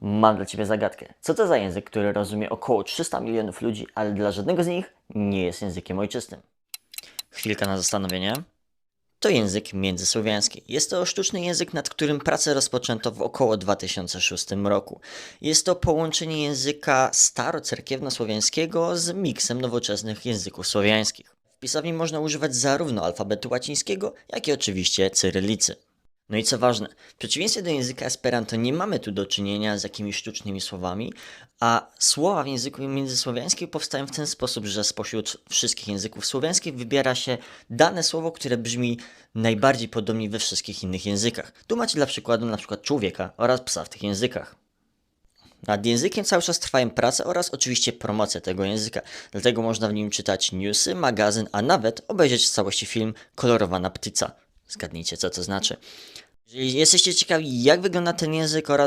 Mam dla Ciebie zagadkę. Co to za język, który rozumie około 300 milionów ludzi, ale dla żadnego z nich nie jest językiem ojczystym? Chwilka na zastanowienie. To język międzysłowiański. Jest to sztuczny język, nad którym pracę rozpoczęto w około 2006 roku. Jest to połączenie języka starocerkiewnosłowiańskiego z miksem nowoczesnych języków słowiańskich. W pisowni można używać zarówno alfabetu łacińskiego, jak i oczywiście cyrylicy. No i co ważne, w przeciwieństwie do języka Esperanto nie mamy tu do czynienia z jakimiś sztucznymi słowami, a słowa w języku międzysłowiańskim powstają w ten sposób, że spośród wszystkich języków słowiańskich wybiera się dane słowo, które brzmi najbardziej podobnie we wszystkich innych językach. Tu macie dla przykładu na przykład człowieka oraz psa w tych językach. Nad językiem cały czas trwają prace oraz oczywiście promocja tego języka. Dlatego można w nim czytać newsy, magazyn, a nawet obejrzeć w całości film Kolorowana ptyca. Zgadnijcie, co to znaczy. Jeżeli jesteście ciekawi, jak wygląda ten język oraz